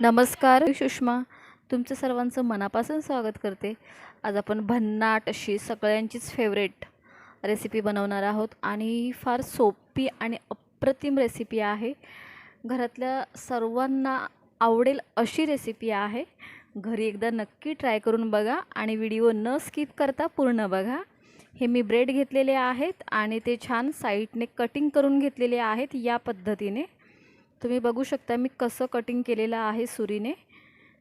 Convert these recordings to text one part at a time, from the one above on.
नमस्कार मी सुषमा. तुमचं सर्वांचं मनापासून स्वागत करते. आज आपण भन्नाट अशी सगळ्यांचीच फेवरेट रेसिपी बनवणार आहोत आणि ही फार सोपी आणि अप्रतिम रेसिपी आहे. घरातल्या सर्वांना आवडेल अशी रेसिपी आहे. घरी एकदा नक्की ट्राय करून बघा आणि व्हिडिओ न स्किप करता पूर्ण बघा. हे मी ब्रेड घेतलेले आहेत आणि ते छान साईडने कटिंग करून घेतलेले आहेत या पद्धतीने. तुम्ही बघू शकता मी कसं कटिंग केलेलं आहे सुरीने.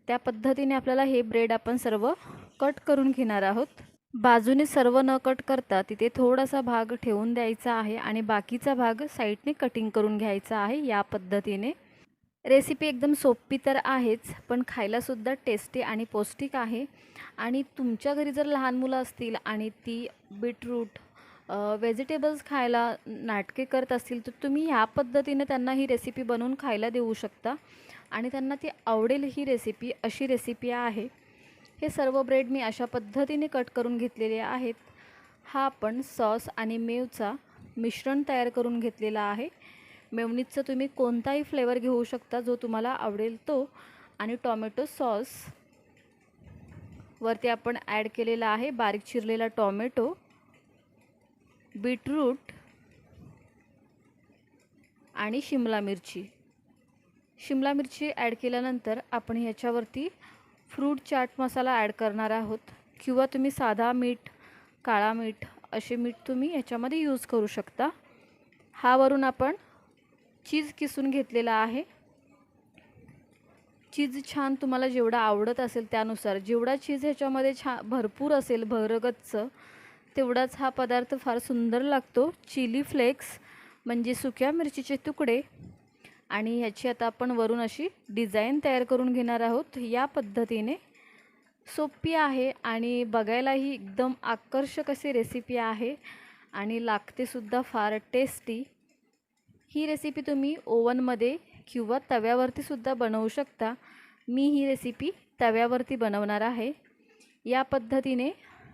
त्या पद्धतीने आपल्याला हे ब्रेड आपण सर्व कट करून घेणार आहोत. बाजूने सर्व न कट करता तिथे थोडासा भाग ठेवून द्यायचा आहे आणि बाकीचा भाग साईडने कटिंग करून घ्यायचा आहे या पद्धतीने. रेसिपी एकदम सोपी तर आहेच पण खायलासुद्धा टेस्टी आणि पौष्टिक आहे. आणि तुमच्या घरी जर लहान मुलं असतील आणि ती बीटरूट व्हेजिटेबल्स खायला नाटके करत असतील तर तुम्ही ह्या पद्धतीने त्यांना ही रेसिपी बनवून खायला देऊ शकता. आणि त्यांना ती आवडेल ही रेसिपी अशी रेसिपी आहे. हे सर्व ब्रेड मी अशा पद्धतीने कट करून घेतलेले आहेत. हा आपण सॉस आणि मेवचा मिश्रण तयार करून घेतलेला आहे. मेवनीजचं तुम्ही कोणताही फ्लेवर घेऊ शकता जो तुम्हाला आवडेल तो. आणि टॉमॅटो सॉस वरती आपण ॲड केलेला आहे बारीक चिरलेला टॉमॅटो. बीटरूट आणि शिमला मिरची. शिमला मिरची ॲड केल्यानंतर आपण ह्याच्यावरती फ्रूट चाट मसाला ॲड करणार आहोत. किंवा तुम्ही साधा मीठ काळा मीठ असे मीठ तुम्ही ह्याच्यामध्ये यूज करू शकता. हा वरून आपण चीज किसून घेतलेला आहे. चीज छान तुम्हाला जेवढा आवडत असेल त्यानुसार जेवढा चीज ह्याच्यामध्ये छा भरपूर असेल भरगतचं तेवढाच हा पदार्थ फार सुंदर लागतो. चिली फ्लेक्स म्हणजे सुक्या मिरचीचे तुकडे. आणि ह्याची आता आपण वरून अशी डिझाईन तयार करून घेणार आहोत. या पद्धतीने सोपी आहे आणि बघायलाही एकदम आकर्षक अशी रेसिपी आहे. आणि लागतेसुद्धा फार टेस्टी ही रेसिपी तुम्ही ओवनमध्ये किंवा तव्यावरतीसुद्धा बनवू शकता. मी ही रेसिपी तव्यावरती बनवणार आहे. या पद्धतीने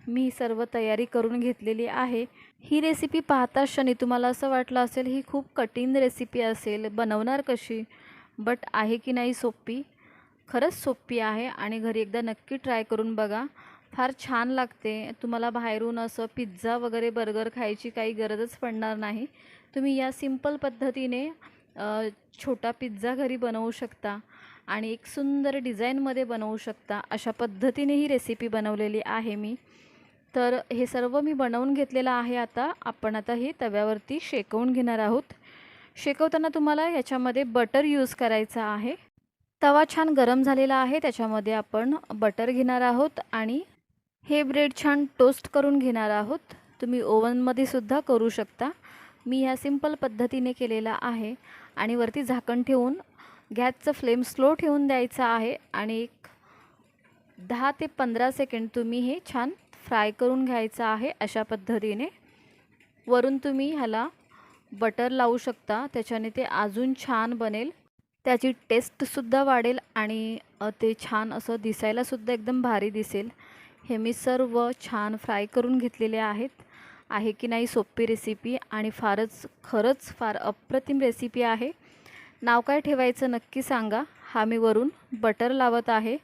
मी सर्व तयारी करून घेतलेली आहे. ही रेसिपी पाहता क्षणी तुम्हाला असं वाटलं असेल ही खूप कठीण रेसिपी असेल बनवणार कशी? बट आहे की नाही सोपी खरंच सोपी आहे आणि घरी एकदा नक्की ट्राय करून बघा. फार छान लागते. तुम्हाला बाहेरून असं पिझ्झा वगैरे बर्गर खायची काही गरजच पडणार नाही. तुम्ही या सिंपल पद्धतीने छोटा पिझ्झा घरी बनवू शकता आणि एक सुंदर डिझाईनमध्ये बनवू शकता. अशा पद्धतीने ही रेसिपी बनवलेली आहे मी. तर हे सर्व मी बनवून घेतलेलं आहे आता. आपण आता हे तव्यावरती शेकवून घेणार आहोत. शेकवताना तुम्हाला ह्याच्यामध्ये बटर यूज करायचा आहे. तवा छान गरम झालेला आहे. त्याच्यामध्ये आपण बटर घेणार आहोत आणि हे ब्रेड छान टोस्ट करून घेणार आहोत. तुम्ही ओव्हनमध्ये सुद्धा करू शकता. मी ह्या सिंपल पद्धतीने केलेला आहे आणि वरती झाकण ठेवून गॅसचं फ्लेम स्लो ठेवून द्यायचा आहे आणि एक दहा ते पंधरा सेकंड तुम्ही हे छान फ्राय करून घ्यायचं आहे अशा पद्धतीने. वरून तुम्ही ह्याला बटर लावू शकता त्याच्याने ते अजून छान बनेल. त्याची टेस्टसुद्धा वाढेल आणि ते छान असं दिसायलासुद्धा एकदम भारी दिसेल. हे मी सर्व छान फ्राय करून घेतलेले आहेत. आहे की नाही सोपी रेसिपी आणि फारच खरंच फार अप्रतिम रेसिपी आहे. नाव काय ठेवायचं नक्की सांगा. हा मी वरून बटर लावत आहे.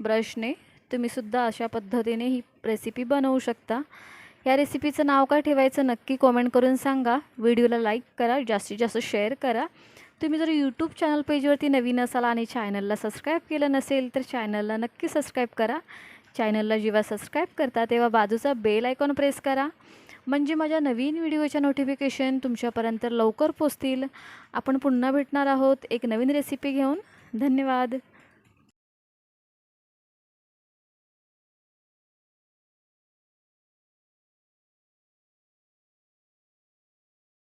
ब्रशने. तुम्हीसुद्धा अशा पद्धतीने ही रेसिपी बनवू शकता. या रेसिपीचं नाव काय ठेवायचं नक्की कॉमेंट करून सांगा. व्हिडिओला लाईक करा जास्तीत जास्त शेअर करा. तुम्ही जर यूट्यूब चॅनल पेजवरती नवीन असाल आणि चॅनलला सबस्क्राईब केलं नसेल तर चॅनलला नक्की सबस्क्राईब करा. चॅनलला जेव्हा सबस्क्राईब करता तेव्हा बाजूचा बेल आयकॉन प्रेस करा. म्हणजे माझ्या नवीन व्हिडिओच्या नोटिफिकेशन तुमच्यापर्यंत लवकर पोचतील आपण पुन्हा भेटणार आहोत. एक नवीन रेसिपी घेऊन. धन्यवाद.